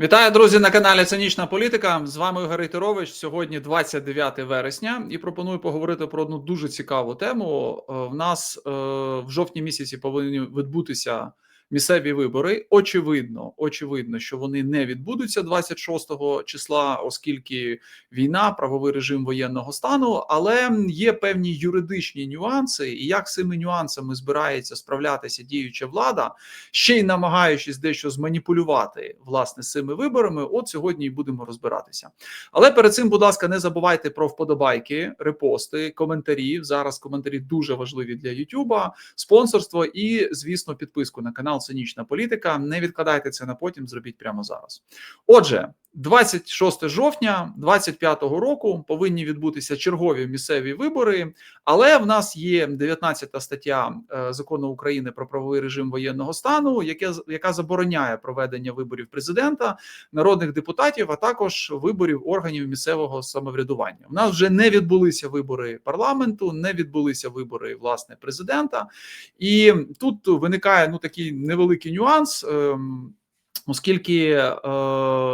Вітаю, друзі, на каналі Цинічна Політика. З вами Ігор Рейтерович. Сьогодні 29 вересня, і пропоную поговорити про одну дуже цікаву тему. Е, В нас е, в жовтні місяці повинні відбутися місцеві вибори. Очевидно, очевидно, що вони не відбудуться 26 числа, оскільки війна, правовий режим воєнного стану, але є певні юридичні нюанси, і як з цими нюансами збирається справлятися діюча влада, ще й намагаючись дещо зманіпулювати власне з цими виборами. От сьогодні і будемо розбиратися. Але перед цим, будь ласка, не забувайте про вподобайки, репости, коментарі. Зараз коментарі дуже важливі для Ютуба, спонсорство і, звісно, підписку на канал Цинічна Політика. Не відкладайте це на потім, зробіть прямо зараз. Отже. 26 жовтня 25-го року повинні відбутися чергові місцеві вибори, але в нас є 19 стаття е, закону України про правовий режим воєнного стану, яке яка забороняє проведення виборів президента, народних депутатів, а також виборів органів місцевого самоврядування. У нас вже не відбулися вибори парламенту, не відбулися вибори власне президента, і тут виникає ну такий невеликий нюанс. Оскільки е,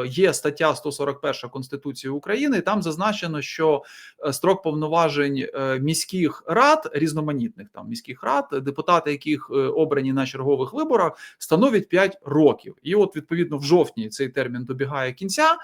є стаття 141 Конституції України, там зазначено, що е, строк повноважень е, міських рад, різноманітних там міських рад, депутати, яких е, обрані на чергових виборах, становить 5 років. І от відповідно в жовтні цей термін добігає кінця. Е,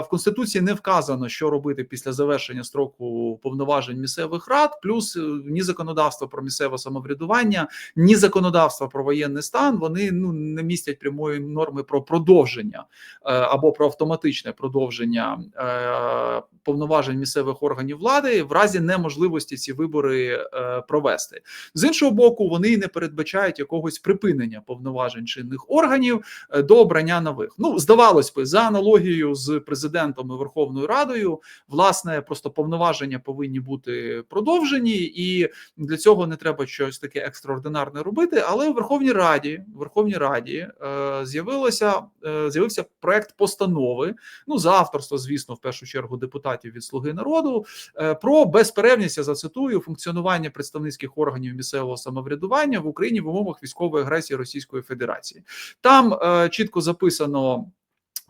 в Конституції не вказано, що робити після завершення строку повноважень місцевих рад, плюс ні законодавство про місцеве самоврядування, ні законодавство про воєнний стан вони ну не містять прямої норми про продовження е, або про автоматичне продовження е, повноважень місцевих органів влади в разі неможливості ці вибори е, провести. З іншого боку, вони не передбачають якогось припинення повноважень чинних органів до обрання нових. Ну здавалось би, за аналогією з президентом і Верховною Радою, власне, просто повноваження повинні бути продовжені, і для цього не треба щось таке екстраординарне робити. Але в Верховній Раді, в Верховній Раді е, з'явилося е, з'явився проект постанови. Ну за авторство, звісно, в першу чергу депутатів від Слуги народу е, про безперервність, я зацитую функціонування представницьких органів місцевого самоврядування в Україні в умовах військової агресії Російської Федерації. Там е, чітко записано.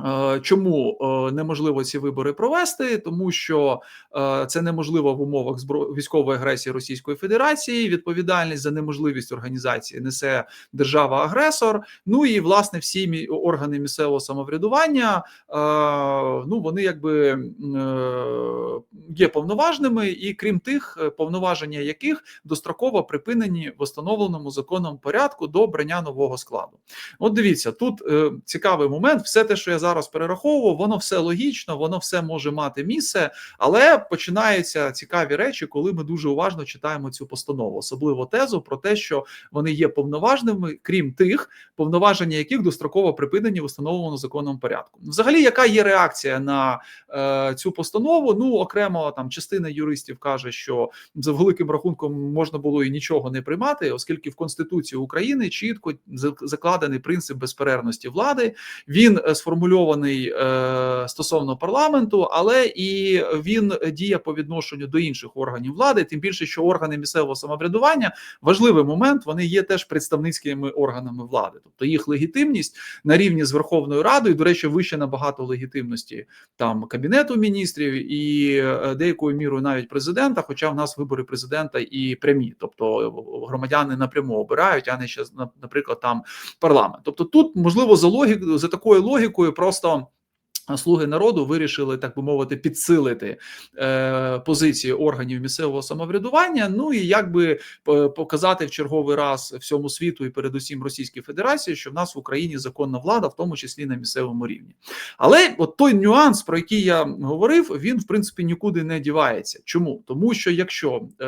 Е, Чому е, неможливо ці вибори провести? Тому що е, це неможливо в умовах військової агресії Російської Федерації. Відповідальність за неможливість організації несе держава-агресор. Ну і власне всі органи місцевого самоврядування. Ну вони якби є повноважними, і крім тих, повноваження яких достроково припинені в установленому законом порядку до обрання нового складу. От дивіться, тут цікавий момент. Все те, що я зараз перераховував, воно все логічно, воно все може мати місце, але починаються цікаві речі, коли ми дуже уважно читаємо цю постанову, особливо тезу про те, що вони є повноважними, крім тих, повноваження яких достроково припинені в установленому законом порядку. Взагалі, яка є реакція на е, цю постанову? Ну окремо там частина юристів каже, що за великим рахунком можна було і нічого не приймати, оскільки в Конституції України чітко закладений принцип безперервності влади. Він е, сформульований е, стосовно парламенту, але і він діє по відношенню до інших органів влади. Тим більше, що органи місцевого самоврядування важливий момент. Вони є теж представницькими органами влади, тобто їх легітимність на рівні з Верховною Радою. До речі, вище набагато легітимності там кабінету міністрів і е, деякою мірою навіть президента. Хоча в нас вибори президента і прямі, тобто громадяни напряму обирають, а не ще наприклад там парламент. Тобто, тут можливо за логікою за такою логікою, просто. Слуги народу вирішили, так би мовити, підсилити е, позиції органів місцевого самоврядування. Ну і якби е, показати в черговий раз всьому світу і передусім Російській Федерації, що в нас в Україні законна влада, в тому числі на місцевому рівні. Але от той нюанс, про який я говорив, він в принципі нікуди не дівається. Чому? Тому що якщо е,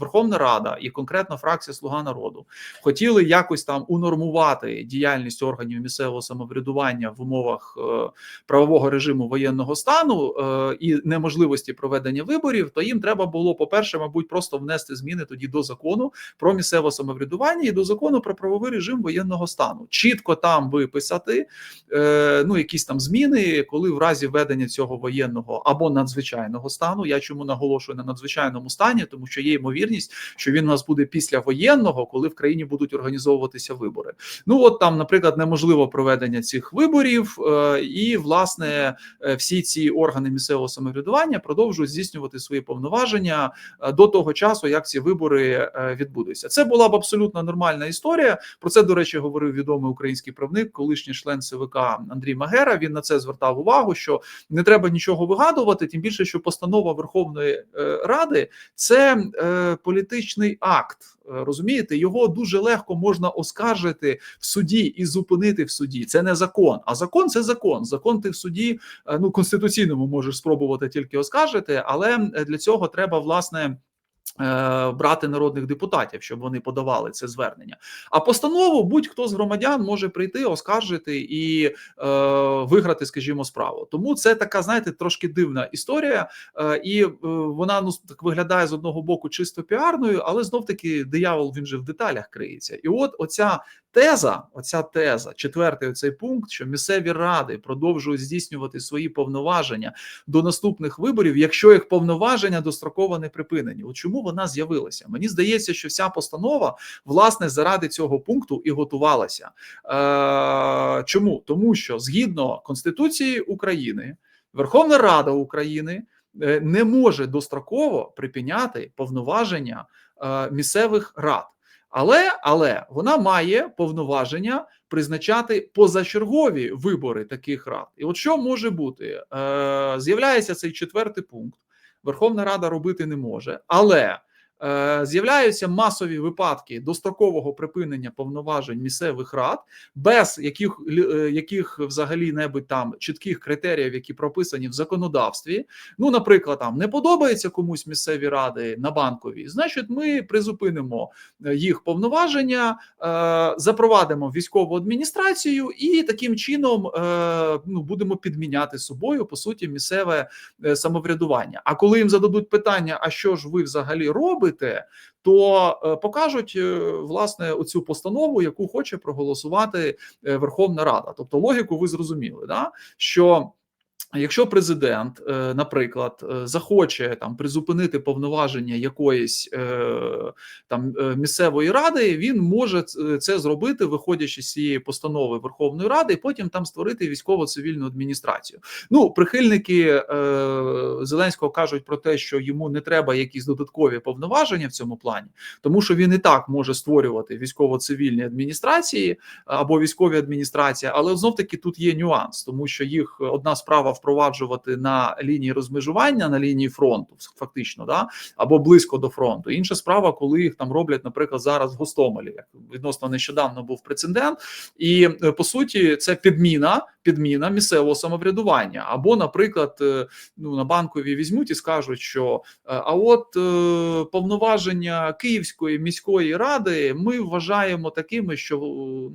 Верховна Рада і конкретно фракція Слуга народу хотіли якось там унормувати діяльність органів місцевого самоврядування в умовах. Е, правового режиму воєнного стану е, і неможливості проведення виборів, то їм треба було, по перше, мабуть, просто внести зміни тоді до закону про місцеве самоврядування і до закону про правовий режим воєнного стану. Чітко там виписати е, ну якісь там зміни, коли в разі введення цього воєнного або надзвичайного стану. Я чому наголошую на надзвичайному стані, тому що є ймовірність, що він у нас буде після воєнного, коли в країні будуть організовуватися вибори. Ну от там, наприклад, неможливо проведення цих виборів, е, і власне е, всі ці органи місцевого самоврядування продовжують здійснювати свої повноваження е, до того часу, як ці вибори е, відбудуться. Це була б абсолютно нормальна історія. Про це до речі говорив відомий український правник, колишній член ЦВК Андрій Магера. Він на це звертав увагу, що не треба нічого вигадувати, тим більше, що постанова Верховної Ради це політичний акт. Розумієте, його дуже легко можна оскаржити в суді і зупинити в суді. Це не закон, а закон це закон. Закон ти в суді е, ну конституційному можеш спробувати тільки оскаржити, але е, для цього треба власне. Е, Брати народних депутатів, щоб вони подавали це звернення. А постанову будь-хто з громадян може прийти, оскаржити і е, виграти, скажімо, справу. Тому це така, знаєте, трошки дивна історія, е, і е, вона ну так виглядає з одного боку чисто піарною, але знов таки диявол він же в деталях криється. І от оця теза, оця теза, четвертий оцей пункт, що місцеві ради продовжують здійснювати свої повноваження до наступних виборів, якщо їх повноваження достроково не припинені. От чому вона з'явилася? Мені здається, що вся постанова власне заради цього пункту і готувалася. Е, Чому? Тому що згідно Конституції України, Верховна Рада України е, не може достроково припиняти повноваження е, місцевих рад. Але але вона має повноваження призначати позачергові вибори таких рад. І от що може бути? Е, З'являється цей четвертий пункт. Верховна Рада робити не може, але з'являються масові випадки дострокового припинення повноважень місцевих рад без яких е, яких взагалі небудь там чітких критеріїв, які прописані в законодавстві. Ну, наприклад, там не подобається комусь місцеві ради на банковій, значить, ми призупинимо е, їх повноваження, е, запровадимо військову адміністрацію і таким чином е, ну, будемо підміняти собою по суті місцеве е, самоврядування. А коли їм зададуть питання, а що ж ви взагалі робите? То е, покажуть е, власне оцю постанову, яку хоче проголосувати е, Верховна Рада. Тобто, логіку ви зрозуміли, да що Якщо президент, е, наприклад, е, захоче там призупинити повноваження якоїсь е, там місцевої ради, він може це зробити, виходячи з цієї постанови Верховної Ради, і потім там створити військово-цивільну адміністрацію. Ну, прихильники Зеленського кажуть про те, що йому не треба якісь додаткові повноваження в цьому плані, тому що він і так може створювати військово-цивільні адміністрації або військові адміністрації, але знов таки тут є нюанс, тому що їх одна справа в впроваджувати на лінії розмежування на лінії фронту, фактично, да або близько до фронту. Інша справа, коли їх там роблять, наприклад, зараз в Гостомелі, як відносно нещодавно був прецедент, і е, по суті це підміна підміна місцевого самоврядування. Або, наприклад, е, ну на банкові візьмуть і скажуть, що е, а от повноваження Київської міської ради ми вважаємо такими, що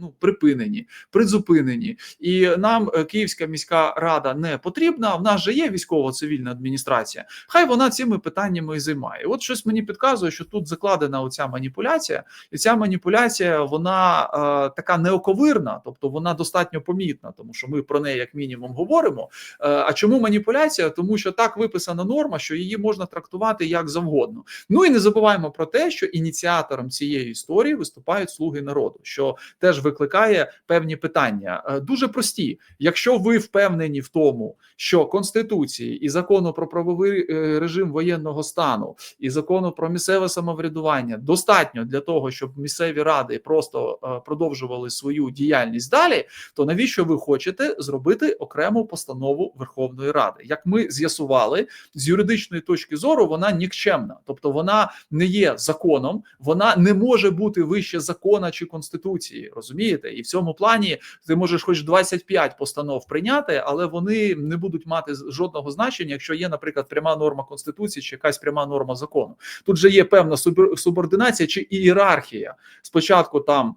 ну припинені, призупинені, і нам Київська міська рада не потрібна. В нас же є військово-цивільна адміністрація. Хай вона цими питаннями і займає. От щось мені підказує, що тут закладена оця маніпуляція, і ця маніпуляція вона е, така неоковирна, тобто вона достатньо помітна, тому що ми про неї як мінімум говоримо. Е, а чому маніпуляція? Тому що так виписана норма, що її можна трактувати як завгодно. Ну і не забуваємо про те, що ініціатором цієї історії виступають слуги народу, що теж викликає певні питання. Е, дуже прості, якщо ви впевнені в тому, що конституції і закону про правовий е, режим воєнного стану і закону про місцеве самоврядування достатньо для того, щоб місцеві ради просто е, продовжували свою діяльність далі. То навіщо ви хочете зробити окрему постанову Верховної Ради? Як ми з'ясували з юридичної точки зору, вона нікчемна, тобто вона не є законом, вона не може бути вище закона чи конституції. Розумієте, і в цьому плані ти можеш хоч 25 постанов прийняти, але вони не будуть мати жодного значення, якщо є, наприклад, пряма норма конституції чи якась пряма норма закону. Тут же є певна субординація чи ієрархія. Спочатку там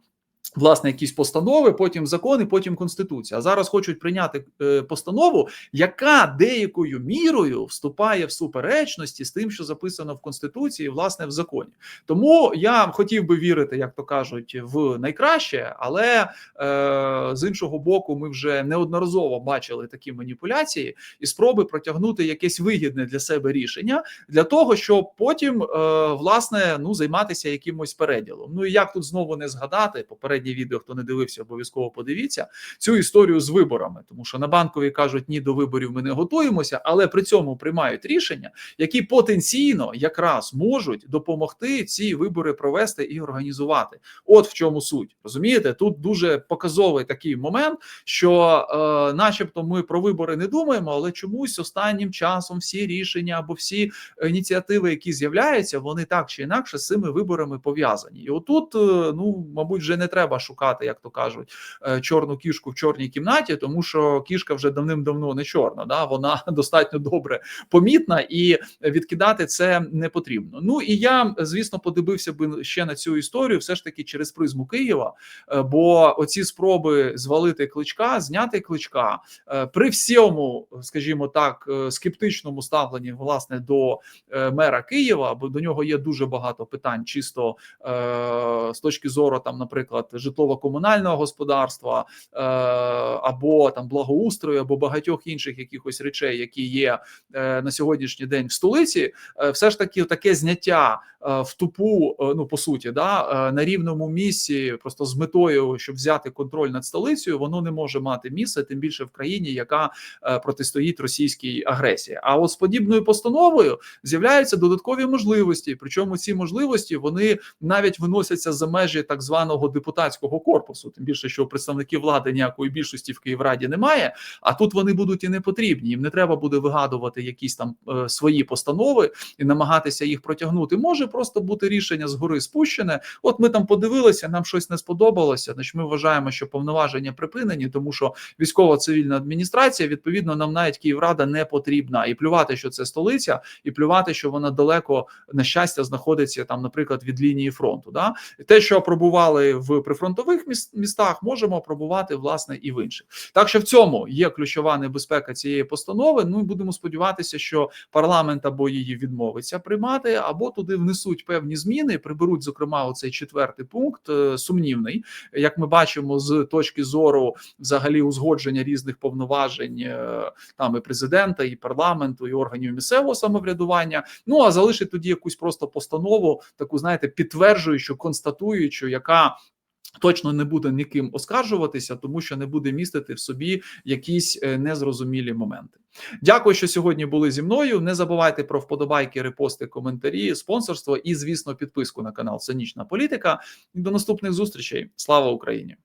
Власне, якісь постанови, потім закони, потім конституція. А зараз хочуть прийняти е, постанову, яка деякою мірою вступає в суперечності з тим, що записано в конституції, власне, в законі. Тому я хотів би вірити, як то кажуть, в найкраще, але е, з іншого боку, ми вже неодноразово бачили такі маніпуляції і спроби протягнути якесь вигідне для себе рішення для того, щоб потім е, власне ну займатися якимось переділом. Ну і як тут знову не згадати попередньо попереднє відео, хто не дивився, обов'язково подивіться цю історію з виборами, тому що на банковій кажуть, ні до виборів ми не готуємося, але при цьому приймають рішення, які потенційно якраз можуть допомогти ці вибори провести і організувати. От в чому суть розумієте, тут дуже показовий такий момент, що, е, начебто, ми про вибори не думаємо, але чомусь останнім часом всі рішення або всі ініціативи, які з'являються, вони так чи інакше з цими виборами пов'язані. І отут, е, ну мабуть, вже не треба шукати, як то кажуть, е, чорну кішку в чорній кімнаті, тому що кішка вже давним-давно не чорна. Да, вона достатньо добре помітна, і відкидати це не потрібно. Ну і я звісно подивився би ще на цю історію, все ж таки через призму Києва. Е, бо оці спроби звалити кличка, зняти кличка е, при всьому, скажімо так, скептичному ставленні власне до мера Києва, бо до нього є дуже багато питань, чисто з точки зору там, наприклад, житлово-комунального господарства е, або там благоустрою, або багатьох інших якихось речей, які є е, на сьогоднішній день в столиці, е, все ж таки таке зняття в тупу, ну по суті, да на рівному місці, просто з метою, щоб взяти контроль над столицею, воно не може мати місце, тим більше в країні, яка протистоїть російській агресії. А от з подібною постановою з'являються додаткові можливості. Причому ці можливості вони навіть виносяться за межі так званого депутатського депутатського корпусу, тим більше, що представників влади ніякої більшості в Київраді немає. А тут вони будуть і не потрібні. Їм не треба буде вигадувати якісь там е, свої постанови і намагатися їх протягнути. Може просто бути рішення згори спущене. От ми там подивилися, нам щось не сподобалося. Значить, ми вважаємо, що повноваження припинені, тому що військова цивільна адміністрація відповідно нам навіть Київрада не потрібна і плювати, що це столиця, і плювати, що вона далеко на щастя знаходиться там, наприклад, від лінії фронту. Да те, що пробували в прифронтових містах, можемо пробувати власне і в інших. Так що в цьому є ключова небезпека цієї постанови. Ну і будемо сподіватися, що парламент або її відмовиться приймати, або туди внесуть певні зміни. Приберуть зокрема оцей четвертий пункт е, сумнівний, як ми бачимо, з точки зору взагалі узгодження різних повноважень е, там і президента, і парламенту, і органів місцевого самоврядування. Ну а залишить тоді якусь просто постанову, таку знаєте, підтверджуючу, констатуючу, яка Точно не буде ніким оскаржуватися, тому що не буде містити в собі якісь е, незрозумілі моменти. Дякую, що сьогодні були зі мною. Не забувайте про вподобайки, репости, коментарі, спонсорство і, звісно, підписку на канал Цинічна Політика. До наступних зустрічей. Слава Україні!